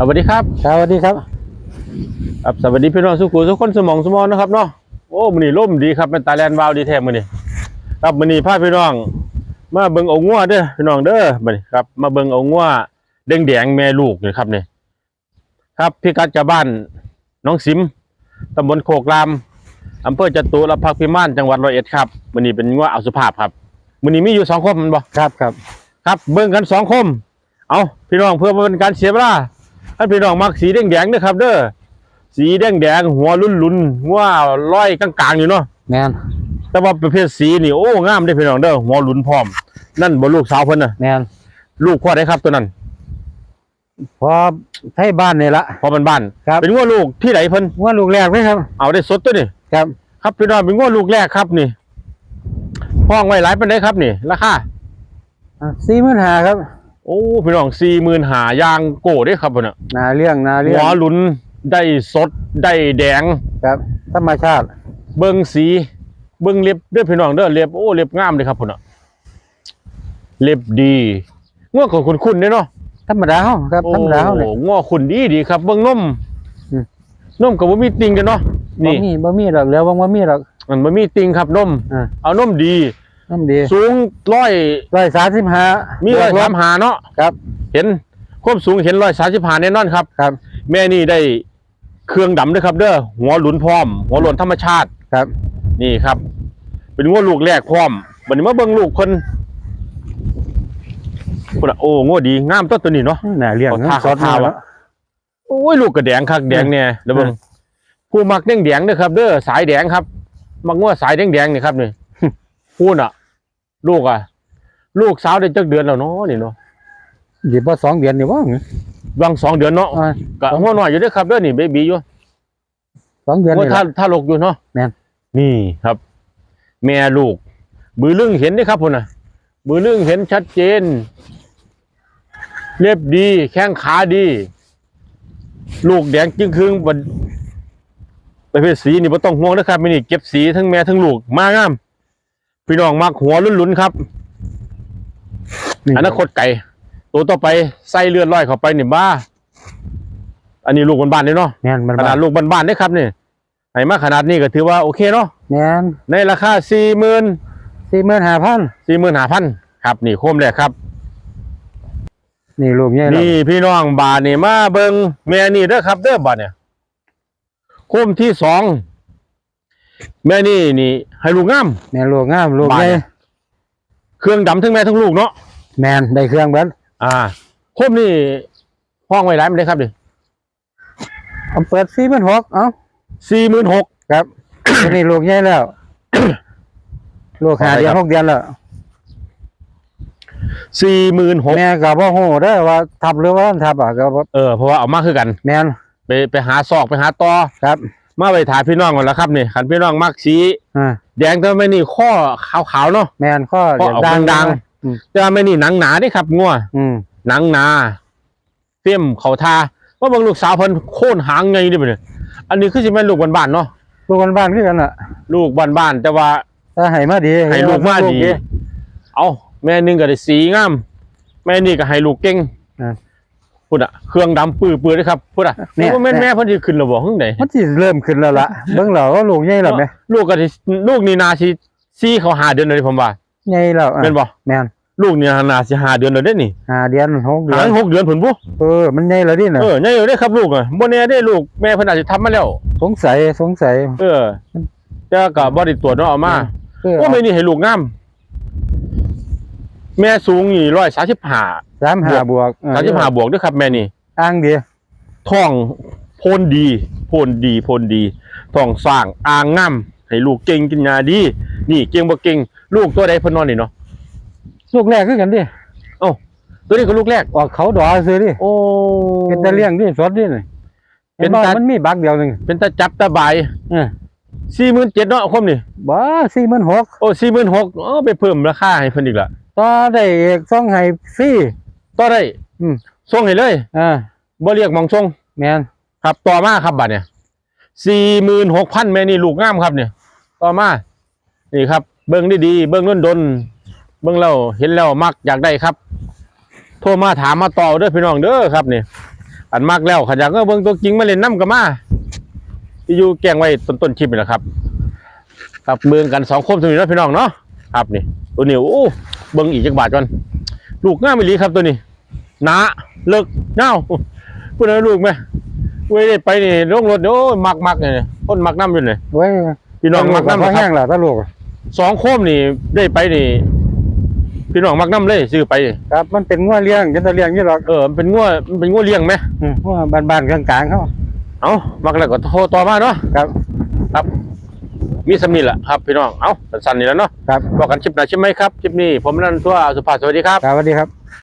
สวัสดีครับครับสวัสดีครับครับสวัสดีพี่น้องสุขุทุกคนสมองสมองนะครับเนาะโอ้มื้อนี้ร่มดีครับเป็นตาแลนวาวดีแท้มื้อนี้ครับมื้อนี้พาพี่น้อง มาเบิ่งเอางัวเด้อพี่น้องเด้อมื้อนี้ครับ มาเบิ่งเอางัวแดงๆแม่ลูกนี่ครับนี่ครับพี่กัดกับบ้านน้องสิมตำบลโคกรามอำเภอจตุรพักษ์พิมานจังหวัดร้อยเอ็ดครับมื้อนี้เป็นงัวเอาสุภาพครับมื้อนี้มีอยู่สองคมแมันบ่ครับครับ ครับเบิ่งกันสองคมเอาพี่น้องเพื่อบ่เป็นการเสียเวลา ท่านพี่น้องมักสีแดงๆเด้อครับ เด้อสีแดงๆหัวลุ่นๆหัวลอยกลางๆอยู่เนาะแมนแต่ว่าประเภทสีนี่โอ้งามเด้อพี่น้องเด้อหัวลุ่นพร้อม นั่นบ่ลูกสาวเพิ่นน่ะแมนลูกพ่อได้ครับตัวนั้นพอให้บ้านนี่ละพอมันบ้านครับเป็นงัวลูกที่ไหนเพิ่นว่าลูกแรกไหมครับ เอาได้สดตัวนี่ครับ ครับพี่น้องเป็นงัวลูกแรกครับนี่ห้องไว้หลายปานใดครับนี่ราคาสี่หมื่นหาครับ โอ้พี่น้อง45,000หายางโก้เด้ครับเพิ่นน่ะนาเลี้ยงนาเลี้ยหังวลุ้นได้สดได้แดงครับธรรมชาติ เบิ้งสี เบิ้งเล็บเด้อพี่น้องเด้อเล็บโอ้เล็บงามเลยครับพุ่นอะเล็บดีง้อของคุณคุณเนี่ยเนาะธรรมดาเฮาครับธรรมดาเฮาเนี่ยโอ้ง้อคุณดีดีครับ เบิ้งนมอืมนมกับบ่มีติงกันเนาะบ่นี่มีบ่มีหรอกแล้วบ่มีหรอกมันบ่มีติงครับนมอ่าเอานมดี น้ำดีสูงร้อยร้อยสามสิบห้ามีมีร้อยสามหาเนาะครับ เห็นความสูงเห็นร้อยสามสิบหาแน่นอนครับครับ แม่นี่ได้เครื่องดำด้วยครับ เด้อหัวหลุนพร้อม หัวหลุนธรรมชาติครับ นี่ครับ เป็นงัวลูกแรกพร้อมบัดนี้มาเบิ่งลูกคนคนน่ะโอ้งัวดีงามตัวตัวนี้เนาะนาเลี้ยงขอทาสดขอทามาว่ะโอ้ยลูกกระแดงคักแดงเนี่ยเดี๋ยวเบิ่งผู้มักแดงแดงๆเด้อครับ เด้อสายแดงครับ มักงัวสายแดงแดงๆนี่ครับนี่พูดอะ ลูกอะ ลูกสาวได้จักเดือนแล้วเนาะนี่เนาะเดี๋ยวพอสองเดือนนี่ว่าวางสองเดือนเนาะอ่าก็งัวน้อยอยู่เด้อครับเด้อนี่เบบีอยู่สองเดือนงัวนี่ถ้าละถ้าลกอยู่เนาะแม่นนี่ครับ แม่ลูก มือลึงเห็นเด้อครับพุ่นน่ะ มือลึงเห็นชัดเจน เล็บดี แข้งขาดี ลูกแดงจึงครึ่งบัดประเภทสีนี่บ่ต้องห่วงนะครับมินี่เก็บสีทั้งแม่ทั้งลูกมางาม พี่น้องมักหัวลุ้นๆครับอนาคตไก่ ตัวต่อไปใส่เลือดลอยเข้าไปนี่บ้า อันนี้ลูกบ้านๆเลยเนาะแมนมันขนาดลูกบ้านๆได้ครับนี่ให้มาขนาดนี้ก็ถือว่าโอเคเนาะแมนในราคาสี่หมื่นสี่หมื่นห้าพันสี่หมื่นห้าพันครับ นี่โคมแรกครับ นี่ลูกใหญ่แล้วนี่พี่น้องบาทนี่มาเบิงแม่นี่เด้อครับเด้อบาทเนี่ยโคมที่สอง แม่นี่นี่ให้ลูกงาม แมนลูกงามลูกบาทใหญ่เนี่ยเครื่องดำทั้งแม่ทั้งลูกเนาะแมนได้เครื่องเบิดอ่าโคมนี่ห้องไว้ร้ายมันได้ครับดิเอาเปิดสี่หมื่นหกเอ้าสี่หมื่นหกครับตัวนี้ลูกใหญ่แล้วลูกหาเดือนหกเดือนแล้วสี่หมื่นหกแม่ก็บ่ฮู้เด้อว่าทับหรือว่าทับอะก็บ่เออเพราะว่าเอามาคือกัน แม่นไปไปหาซอกไปหาตอครับ มาไปถ่ายพี่น้องก่อนแล้วครับนี่ขันพี่น้องมักสีอ่าแดงแต่ไม่นี่ข้อขาวๆเนาะแม่นข้อข้อออกดังดังอืมๆแต่ว่าไม่นี่หนังหนาเด้ครับงัวอืมหนังหนาเฟี้ยมเขาทาว่าบางลูกสาวเพิ่นโค่นหางไงนี่บ่เนี่ยอันนี้คือสิแม่นลูกบ้านๆเนาะลูกบ้านๆคือกันล่ะ ลูกบ้านๆแต่ว่าถ้าให้มาดีให้ลูกมาดี เอาแม่หนึงก็ได้สีงาม แม่นี่ก็ให้ลูกเก่งอ่า พูดอะเครื่องดำปื้อๆเด้อครับพูดอะเนี่นี่ยว่าแม่นแม่เพิ่นสิขึ้นแล้วบ่ฮึ่งไดมันสิเริ่มขึ้นแล้วล่ะเบิ่งแล้วว่าลูกใหญ่แล้วแม่ลูกก็สิลูกนี่นาสิซีเขาหาเดือนเลยผมว่าใหญ่แล้วอะเป็นบ่แม่นลูกนี่นาสิหาเดือนเลยเด้นี่ห้าเดือนหกเดือหานงหกเดือนผลบุเออมันใหญ่แล้วดิน่ะเออเนี่ยอยู่ได้ครับลูกอะบ่แน่ได้ลูกแม่เพิ่นอาจจะทำมาแล้ว สงสัยสงสัย เออแต่ก็บ่ได้ตรวจเนาะเอามาเออโอ้แม่นี่ให้ลูกงาม แม่สูงนี่135สามห้าบวก35บวกเด้วยครับแม่นี่อ้างดีท้องโพนดี โพนดี โพนดีท้องสร้างอ่างงามให้ลูกเก่งกินยาดี นี่เก่งบ่เก่ง ลูกตัวใดเพิ่นนอนนี่เนาะลูกแรกคือกันดิตัวนี้ก็ลูกแรก ออกเขาดอซื้อดิโอ้เป็นตะเลี้ยงดิสดดิน่ะเป็เป็นนตามันมีบักเดียวหนึงเป็นตาจับตาบายเออ47,000เนาะคมนี่บ่สี่หมื่นหกโอ้46,000อ๋อไปเพิ่มราคาให้เพิ่นอีกละ ต่อได้เอกส่งให้ฟรีต่อได้อืมส่งให้เลยอ่าบ่เรียกหมองส่งแม่นครับต่อมาครับบัดเนี่ยสี่หมื่นหกพันแม่นี่ลูกงามครับเนี่ย ต่อมานี่ครับ เบิ้งได้ดีเบิ้งน้นดนเบิ้งแล้วเห็นแล้วมักอยากได้ครับ โทรมาถามมาต่อเด้อพี่น้องเด้อครับนี่อันมากแล้วขันอยากก็เบิ่งตัวจริงมาเล่นน้ำกับมาที่อยู่แกล้งไว้ต้นต้นๆคลิปนี่แหละครับครับเบิ่งกันสองคมสมิธพี่น้องเนาะครับนี่ตัวนี้โอ้ เบิ่งอีกจักบาทก่อน ลูกง่ามอีหลีครับตัวนี้หนาเลิกเน่าพูดอะไรลูกไหมเว้ยได้ไปนี่ลงรถโอ้ยมักมักๆเนี่ยคนมักน้ำอยู่เนี่ยไว้พี่น้องมักน้ำเพนะราะคแห้รับงแล้วตะลูกสองโคมนี่ได้ไปนี่พี่น้องมักน้ำเลยซื้อไป ครับ มันเป็นงัวเลี้ยงจันตะเลี้ยงนี่หรอกเออมันเป็นงัวมันเป็นงัวเลี้ยงไหมอืมงัวบ้านๆกลางๆเขาเอามักแล้วก็โทรต่อมาเนาะครับ ครับ มีสำนีแหละครับพี่น้อง เอาสั้นๆนี่แหล้วเนาะครับ บอกกันคลิปหน้าใช่ไหมครับคลิปนี้ผมนันทั่วสุภาพสวัสดีครับ ครับสวัสดีครับ